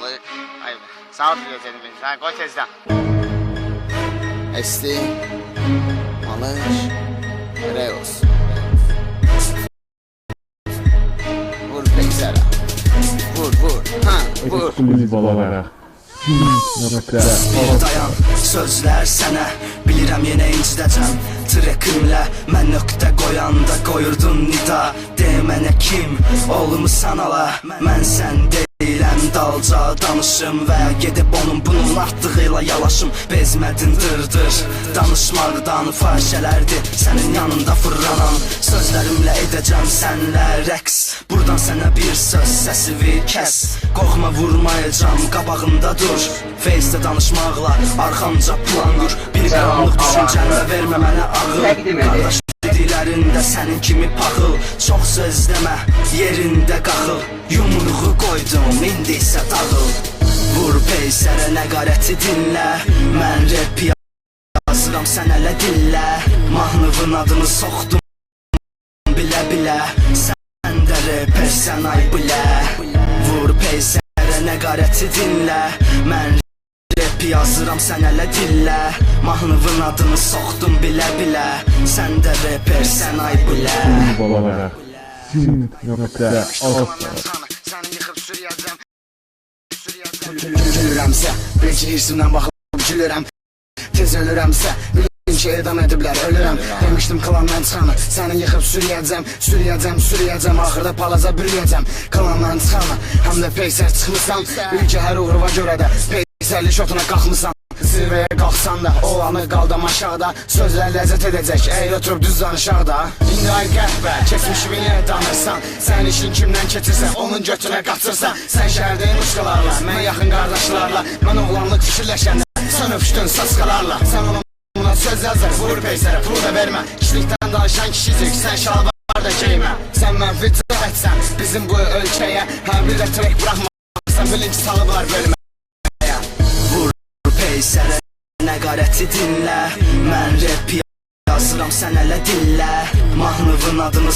olmalı. Ay be. Sağ ol diyeceğim. Sen koy tezden. Esti. Alış. Reos. Vur peksera. Vur vur. Ha vur. Ekskluziv olaraq. Nöqtə. dayan Sözlər sənə Bilirəm yenə incidəcəm Trekimlə mən nöqtə qoyanda qoyurdun nida De mənə kim olmusan ala Mən sən deyiləm dalca danışım Və gedib onun bunun artdığıyla yalaşım Bezmədin dırdır Danışmaqdan fahişələrdir Sənin yanında fırlanan. Sözlərimlə edəcəm sənlə rəqs Buradan sənə bir söz səsivi kəs. Qorxma vurmayacam qabağında dur. Face'də danışmaqla arxamca plan qur. Bir qaranlıq düşüncənlə vermə mənə ağıl Qardaş Dilərində sənin kimi paxıl Çox söz demə, yerində qaxıl. Yumruğu qoydum, indi isə dağıl. Vur peysərə nəqarəti dinlə Mən rap yazıram sən ələ dillə Mahnıvın adını soxdum bilə bilə. Sən də repersən ay bilə. Vur peysərə nəqarəti dinlə Mən rap yazıram sən ələ dillə Mahnıvın adını soxdum bilə bilə Sən də repersən ay Ekskluziv olaraq. Sin.az. Seni yıkıp sürüyeceğim. Gülürəmsə, belki hirsimdən baxıb Tez ölürəmsə, bilin ki edam ediblər ölürəm Demişdim klandan çıxanı, səni yıxıb sürüyəcəm Sürüyəcəm, sürüyəcəm, axırda palaza bürüyəcəm Klandan çıxanı, həm də peysər çıxmısan Bil ki hər uğruva görə də peysərli şotuna qalxmısan Zirvəyə qalxsan da, olanı qaldam aşağıda. Sözlər ləzzət edəcək, əyr oturub düz danışaq da İndi ay qəhbə, keçmişimi yenə danırsan Sən işin kimdən keçirsə, onun götünə qaçırsan Sən şəhərdəyin uşqalarla, mən yaxın qardaşlarla Mən oğlanlıq fikirləşəndə, sən öpüşdün saskalarla. Sən ona buna söz yazır, vur peysərə, pul da vermə Kişilikdən danışan kişicik, sən şalvar da geymə Sən mənfi etsən, bizim bu ölkəyə Hər bir də trek buraxma, bilin ki peysərə nəqarəti dinlə Mən rap yazıram sən ələ dillə Mahnıvın adını